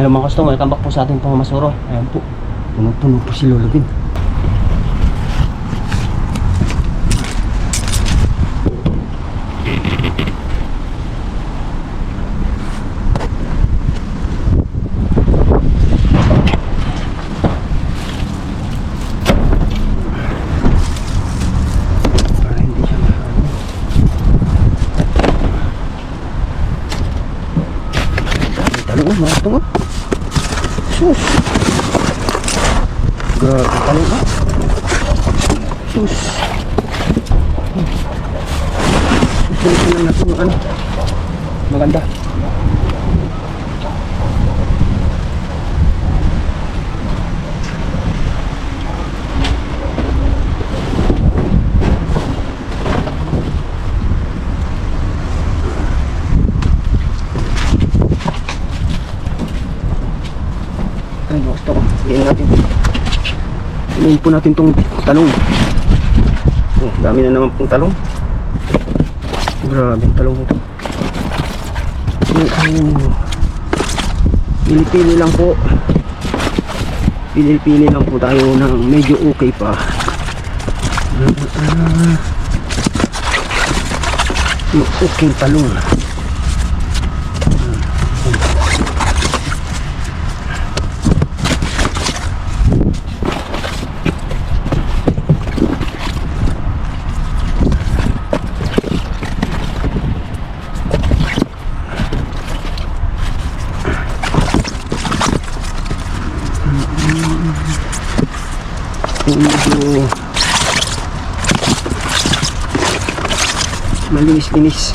Hello mga customer, welcome back po sa ating pamamasuro. Ayan po, puno-puno po si Lolo Bin. Oh, mga talong oh. Sus. Grabe talong oh. Sus. Susunod na natin ano. Maganda. Ay, gusto ko. Iyan natin. Iyan po natin tong talong. Oh, dami na naman pong talong. Grabe ang talong ito. Pili-pili lang po. Pili-pili lang po tayo ng medyo okay pa. Ah, ah. Yung okay talong. Medyo malinis-linis.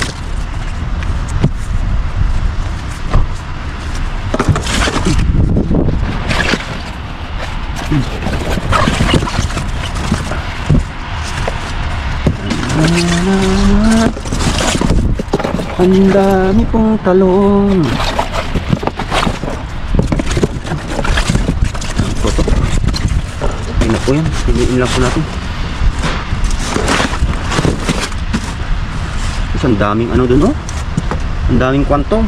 Ang dami pong talong. Ito to. Okay na po Piliin lang po natin. Tapos ang daming ano dun oh. Ang daming kwantong.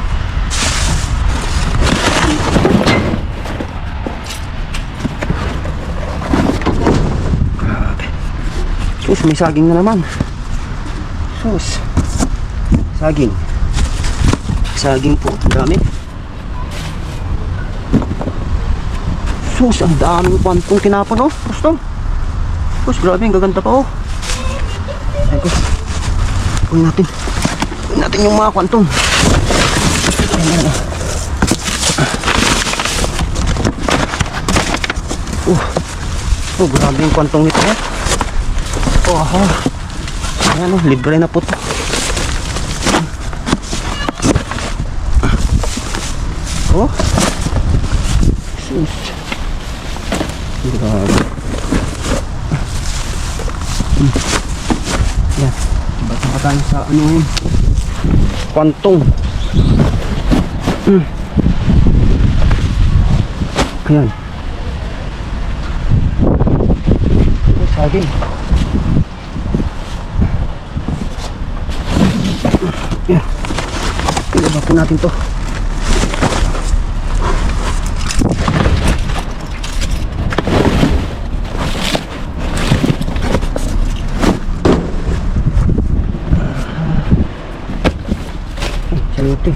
Sus, may saging na naman. Sus. Saging. Saging po. Ang dami. Sus, ang daming pantong tinapon oh. Gusto. Sus, grabe, ang gaganda pa oh. Ay ko. Kunin natin. Kunin natin yung mga kwantong. Ayan, oh. Oh. Oh, grabe yung kwantong nito eh. Oh, aha. Ayan oh, libre na po to. Oh. Sus. Grabe. Hmm. Yan. Bata tayo sa ano yun. Kwantong. Hmm. Ayan. Ito, saging. Yan. Ilaba po natin to. Saluti.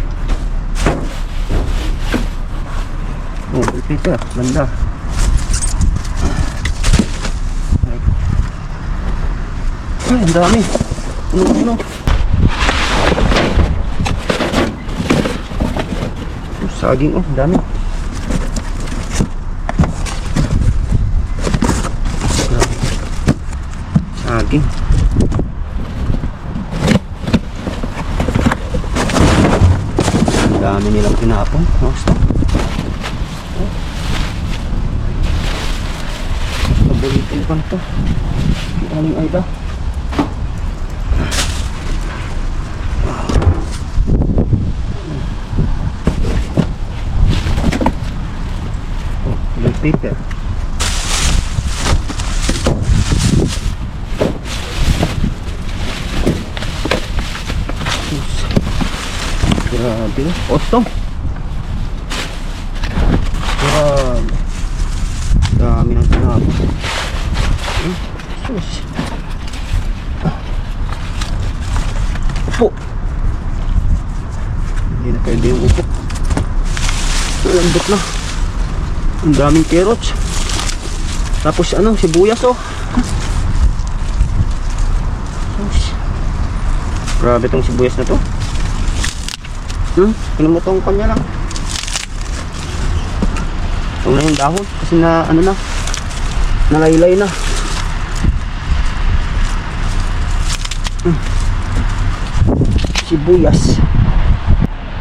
Oh, Peter, ganda. Ay, ang dami. Ano, ano? Oh, Saging, oh, dami. Grabe. Saging. Dami nilang tinapon. Gusto. Pabulitin ko na to. Ang aming ayda. Oh, Sino? Osto. Wow. Dami ng tinapos. Hmm? Sus. Upo. Hindi na pwede yung upo. Lambot na. Ang daming carrots. Tapos ano, sibuyas oh. Grabe tong sibuyas na to. Hmm? Ano mo tong kanya lang? Ito na yung dahon. Kasi na, ano na, nalaylay na. Hmm. Sibuyas.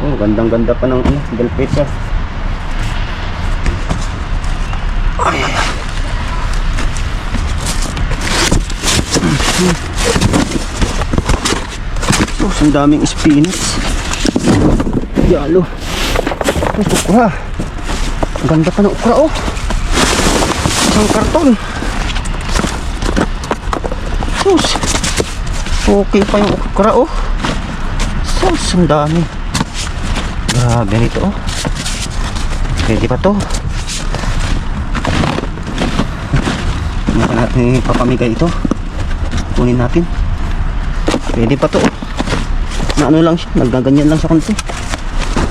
Oh, gandang-ganda pa ng ano, bell ay. Hmm. Sus, ang daming spinach. Yalo. Sus, ukra. Ang ganda pa ng ukra, oh. Isang karton. Sus. Okay pa yung ukra, oh. Sus, ang dami. Grabe nito, oh. Pwede pa to. Pa natin ipapamigay ito? Kunin natin. Pwede pa to. Na ano lang siya, naggaganyan lang sa konti.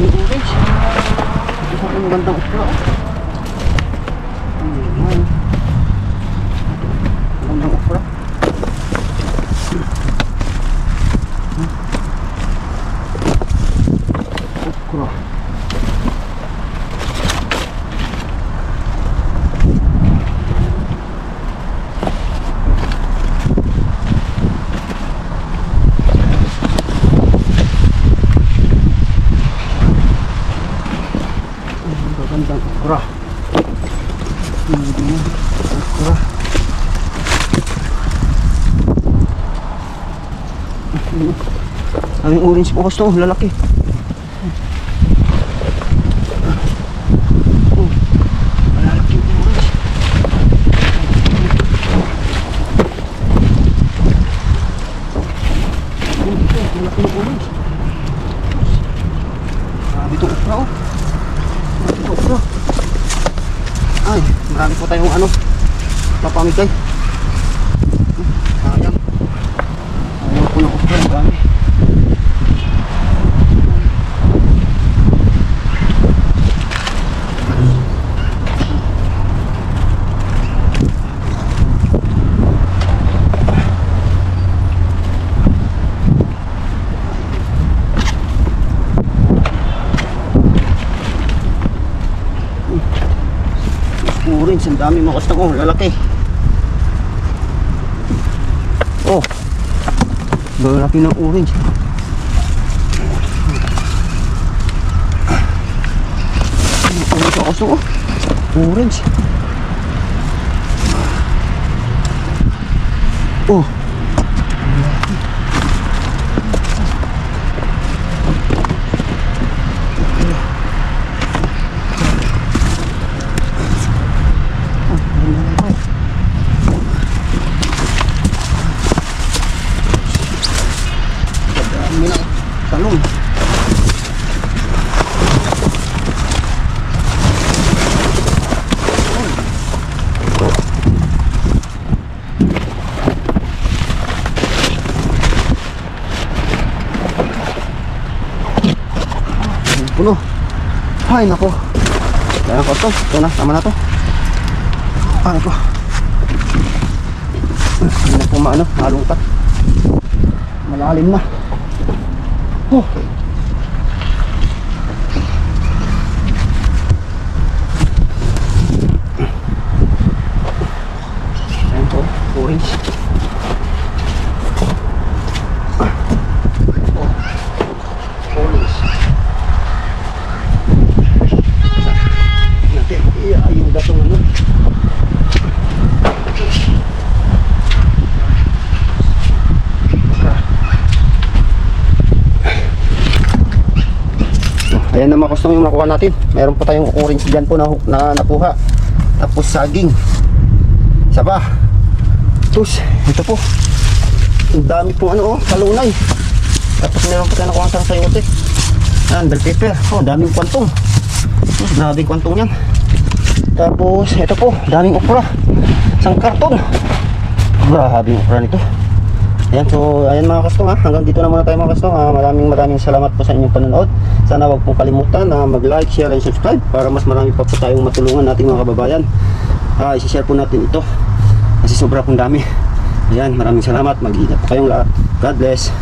Yung orange. Isa pang magandang okra. oh. Ayan. Magandang okra. Okra. Ang Magandang okra. Ang orange po gusto, lalaki. Oh, lalaki yung orange. Oh, ito, malaki yung orange. Grabe itong okra oh. Marami po okra. Ay, marami po tayong ano, papamigay. Sayang. Ayaw po ng okra, ang dami. Orange, ang dami mga kasta ko, lalaki. Oh, lalaki ng orange. Orange ako so, orange. Oh. Dami ng talong. Puno. Ay, nako. Kaya ko to. Ito na, tama na to. Ay, ko. Hindi na po maano, malungkat. Malalim na. Oh. Ayan po, orange. Oh, orange. Natin, iayuda itong ano. Ayan na mga customer yung nakuha natin. Meron po tayong orange dyan po na, na nakuha. Tapos saging. Isa pa. Tapos, ito po. Ang dami po ano oh, kalunay. Tapos meron po tayo nakuha sa sayote. Yan, bell pepper. Oh, daming kwantong. Grabe kwantong yan. Tapos, ito po, daming okra. Isang karton. Grabe okra nito. Ayan, so, ayan mga kastong ha. Hanggang dito na muna tayo mga kastong ha. Maraming maraming salamat po sa inyong panonood. Sana wag po kalimutan na mag-like, share, and subscribe para mas marami pa po tayong matulungan nating mga kababayan. Ah, isi-share po natin ito. Kasi sobra pong dami. Ayan, maraming salamat. Mag-ingat po kayong lahat. God bless.